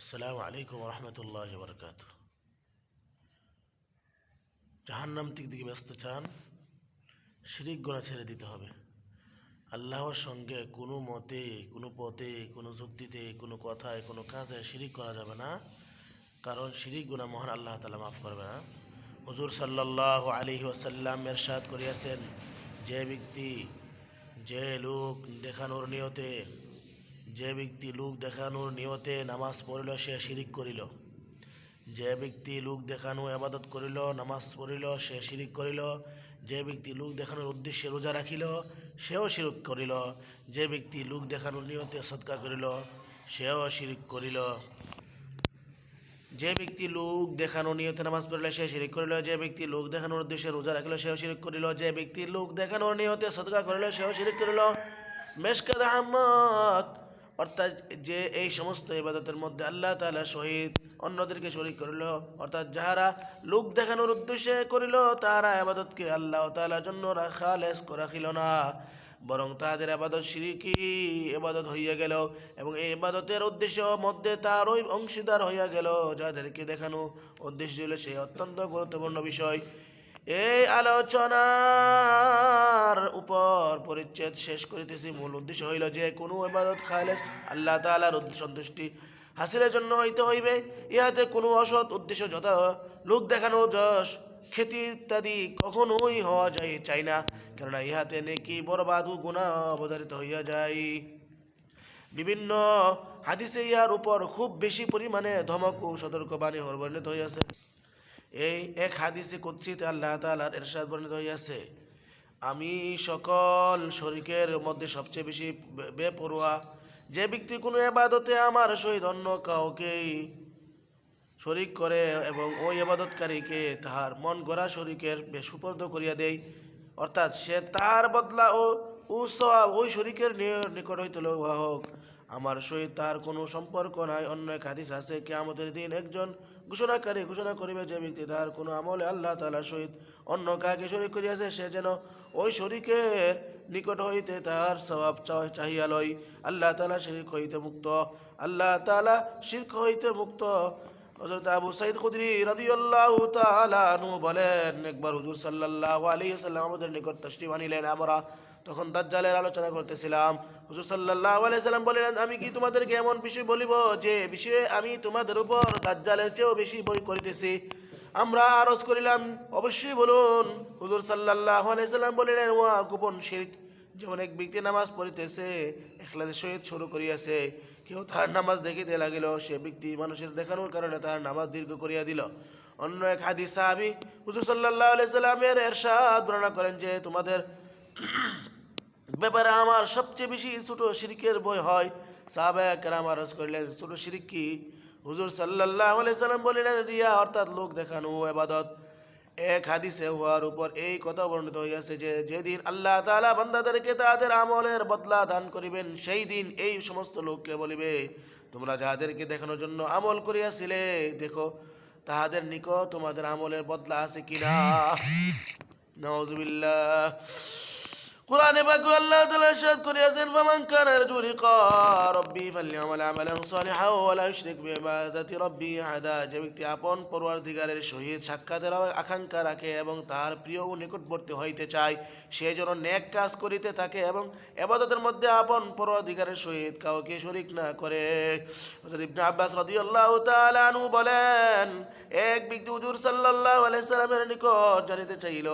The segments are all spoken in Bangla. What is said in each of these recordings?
আসসালামু আলাইকুম রহমতুল্লাহ বরকাত জাহান্নাম থেকে দিকে ব্যস্ত চান, শিরিক গোনা ছেড়ে দিতে হবে। আল্লাহর সঙ্গে কোনো মতে, কোনো পথে, কোনো যুক্তিতে, কোনো কথায়, কোনো কাজে শিরিক করা যাবে না। কারণ শিরিক গুণা মহান আল্লাহ তালা মাফ করবে না। হজুর সাল্লাহ আলী ওসাল্লাম এরশাদ করিয়াছেন, যে ব্যক্তি, যে লোক দেখানোর নিয়তে যে ব্যক্তি লোক দেখানোর নিয়তে নামাজ পড়িল, সে শিরিক করিল। যে ব্যক্তি লোক দেখানো আবাদত করিল, নামাজ পড়িল, সে শিরিক করিল। যে ব্যক্তি লোক দেখানোর উদ্দেশ্যে রোজা রাখিল, সেও শিরিক করিল। যে ব্যক্তি লোক দেখানোর নিয়তে সৎকা করিল, সেও শিরিক করিল। যে ব্যক্তি লোক দেখানো নিয়তে নামাজ পড়িল, সে শিরিক করিল। যে ব্যক্তি লোক দেখানোর উদ্দেশ্যে রোজা রাখিল, সেও শিরিক করিল। যে ব্যক্তি লোক দেখানোর নিয়তে সদকা করিল, সেও শিরিক করিল। মেশকাদ আহমদ অর্থাৎ যে এই সমস্ত ইবাদতের মধ্যে আল্লাহ তাআলা শহীদ অন্যদেরকে শরিক করিল, অর্থাৎ যাহারা লোক দেখানোর উদ্দেশ্যে করিল, তাহারা আবাদতকে আল্লাহ তাআলার জন্য রাখা খালেস রাখিল না। বরং তাহাদের আবাদত শিরিকি এবাদত হইয়া গেল এবং এই ইবাদতের উদ্দেশ্য মধ্যে তার ওই অংশীদার হইয়া গেল, যাদেরকে দেখানো উদ্দেশ্য ছিল সেই অত্যন্ত গুরুত্বপূর্ণ বিষয়। এই আলোচনার উপর পরিচ্ছেদ শেষ করিতেছি। মূল উদ্দেশ্য হইল যে, কোনো ইবাদত খালেস আল্লাহ উদ্দ- সন্তুষ্টি হাসিলের জন্য হইতে হইবে। ইহাতে কোনো অসৎ উদ্দেশ্য যথা লোক দেখানো যশ খ্যাতি ইত্যাদি কখনোই হওয়া যায় চাই না। কেননা ইহাতে নেকি, বরবাদ ও গুণা অবধারিত হইয়া যায়। বিভিন্ন হাদিসে ইহার উপর খুব বেশি পরিমাণে ধমক ও সতর্কবাণী বর্ণিত হইয়াছে। এই এক হাদিসে কুৎসিত আল্লাহ তালার এরশাদ বর্ণিত হইয়াছে, আমি সকল শরিকের মধ্যে সবচেয়ে বেশি বেপরোয়া, যে ব্যক্তি কোনো এবাদতে আমার সহিত অন্য কাউকেই শরিক করে এবং ওই আবাদতকারীকে তাহার মন গড়া শরিকের সুপর্দ করিয়া দেয়, অর্থাৎ সে তাহার বদলা ও উৎসব ওই শরিকের নিকট হইতে লওয়া হোক। আমার সহিত তার কোনো সম্পর্ক নাই। অন্য এক হাদিস আছে, কেয়ামতের দিন একজন ঘোষণাকারী ঘোষণা করিবে যে ব্যক্তি তার কোনো আমলে আল্লাহ তালার সহিত অন্য কাকে শরিক করিয়াছে, সে যেন ওই শরিকের নিকট হইতে তাহার স্বভাব চাহিয়া লয়। আল্লাহ তালা শিরিক হইতে মুক্ত। আল্লাহ তালা শির্ক হইতে মুক্ত। হযরত আবু সাইদ খুদরি রাদিয়াল্লাহু তাআলা আনহু বলেন, একবার হুজুর সাল্লাল্লাহু আলাইহি সাল্লাম আমাদের নিকট তশরিফ আনিলেন আমরা তখন দাজ্জালের আলোচনা করতেছিলাম। হুজুর সাল্লাল্লাহু আলাইহি সাল্লাম বললেন, আমি কি তোমাদেরকে এমন বিষয় বলিব যে বিষয়ে আমি তোমাদের উপর দাজ্জালের চেয়েও বেশি বই করিতেছি? আমরা আরজ করিলাম, অবশ্যই বলুন। হুজুর সাল্লাল্লাহু আলাইহি সাল্লাম বললেন, ওয়া, গোপন শিরক। যেমন এক ব্যক্তি নামাজ পড়িতেছে এখলাসের সহিত শুরু করিয়াছে কেউ তাহার নামাজ দেখিতে লাগিল, সে ব্যক্তি মানুষের দেখানোর কারণে তাহার নামাজ দীর্ঘ করিয়া দিল। অন্য এক হাদিস সাহাবি হুজুর সাল্লাহ সাল্লামের এরশাদ বর্ণনা করেন যে, তোমাদের ব্যাপারে আমার সবচেয়ে বেশি ছোটো শিরিকের বই হয়। সাহাবায়াক আমার আরজ করিলেন, ছোটো শিরিক কি? হুজুর সাল্লাহ সাল্লাম বলিলেন, রিয়া অর্থাৎ লোক দেখানো এবাদত। এক হাদিসে হওয়ার উপর এই কথা বর্ণিত হইয়াছে যে যেদিন আল্লাহ তালা বান্দাদেরকে তাদের আমলের বদলা দান করিবেন সেই দিন এই সমস্ত লোককে বলিবে তোমরা যাহাদেরকে দেখানোর জন্য আমল করিয়াছিলে দেখো তাহাদের নিকট তোমাদের আমলের বদলা আছে কিনা? নাউজুবিল্লাহ। কোরআনে পাক আল্লাহ তাআলা ইরশাদ করিয়াছেন, ফামান কানা ইয়ারজু লিকা রাব্বি ফালইআমাল আমালান সালিহান ওয়া লা ইউশরিক বিইবাদাতি রাব্বি আহাদা। যে ব্যক্তি আপন পরওয়ারদিগারের সহিত সাক্ষাতের আকাঙ্ক্ষা রাখে এবং তাহার প্রিয় ও নিকটবর্তী হইতে চায়, সে যেন নেক কাজ করিতে থাকে এবং এবাদতের মধ্যে আপন পরওয়ারদিগারের সহিত কাউকে শরিক না করে। হযরত ইবনে আব্বাস রাদিয়াল্লাহু তাআলা আনহু বলেন, এক ব্যক্তি হুজুর সাল্লাল্লাহু আলাইহি সাল্লামের নিকট জানিতে চাইল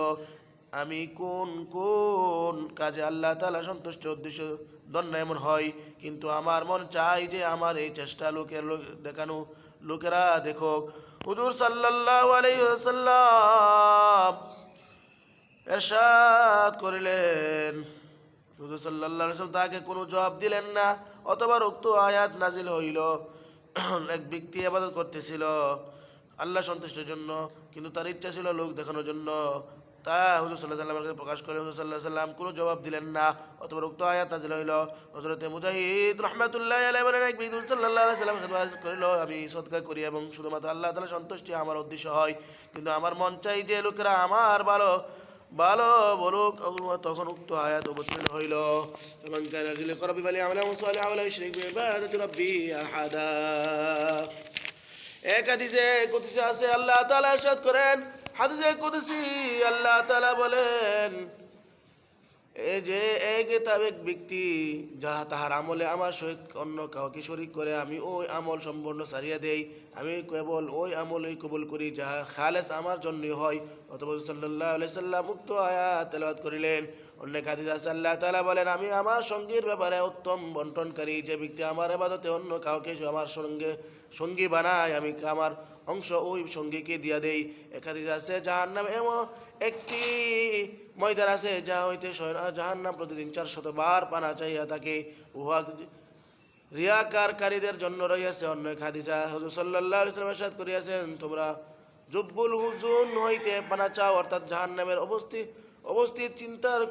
আমি কোন কোন কাজে আল্লাহ তালা সন্তুষ্ট উদ্দেশ্য দণ্ড এমন হয় কিন্তু আমার মন চাই যে আমার এই চেষ্টা লোকের লোক দেখানো, লোকেরা দেখো হুজুর সাল্লাহ এরশাদ করিলেন। হুজুর সাল্লাহ তাকে কোনো জবাব দিলেন না, অথবা উক্ত আয়াত নাজিল হইল। এক ব্যক্তি আবাদত করতেছিল, আল্লাহ সন্তুষ্টের জন্য, কিন্তু তার ইচ্ছা ছিল লোক দেখানোর জন্য। তা হুজুর সাল্লাহ সাল্লামকে প্রকাশ করে হুজুর সাল্লাহ সাল্লাম কোনো জবাব দিলেন না। অথবা উক্ত আয়াত নাজিল হইল। হজরতে মুজাহিদ রহমাতুল্লাহ আলাই বলেন, এক হুজুর সাল্লাহ সাল্লাম করিল, আমি সৎকার করি এবং শুধুমাত্র আল্লাহ তালা সন্তুষ্টি আমার উদ্দেশ্য হয়। কিন্তু আমার মন চাই যে লোকেরা আমার ভালো ভালো বলুক তখন উক্ত আয়াত অবতীর্ণ হইল। এবং কান রাজুল করবি বলে, আমলা মুসালি আমলা রাব্বি আহাদা। কুদসি আছে, আল্লাহ তাআলা ইরশাদ করেন হাদিসে কুদসি, আল্লাহ তাআলা বলেন এই যে এক তাবেক ব্যক্তি, যাহা তাহার আমলে আমার সহিত অন্য কাউকে শরিক করে, আমি ওই আমল সম্পূর্ণ সারিয়া দেই। আমি কেবল ওই আমলই কবুল করি, যাহা খালেস আমার জন্যই হয়। অথবা সাল্লাহ আলাই সাল্লাম মুক্ত আয়া তেলাওয়াত করিলেন। অন্য কাদিজা সাল্লাহ তালা বলেন, আমি আমার সঙ্গীর ব্যাপারে উত্তম বন্টনকারী যে ব্যক্তি আমার এবাদতে অন্য কাউকে আমার সঙ্গে সঙ্গী বানায়, আমি আমার অংশ ওই সঙ্গীকে দিয়া দেই। একাদিজ আছে যাহার নাম এমন একটি ময়দান আছে যা হইতে জাহান নাম প্রতিদিন চার শতবার পানা চাইয়া থাকে। উহা রিয়াকারকারীদের জন্য রইয়াছে। অন্য এক হাদিসা হজুর সাল্লাহ ইসলাম সাদ করিয়াছেন, তোমরা জব্বুল হুজুন হইতে পানা চাও, অর্থাৎ জাহান নামের অবস্থিত অবস্থিত চিন্তার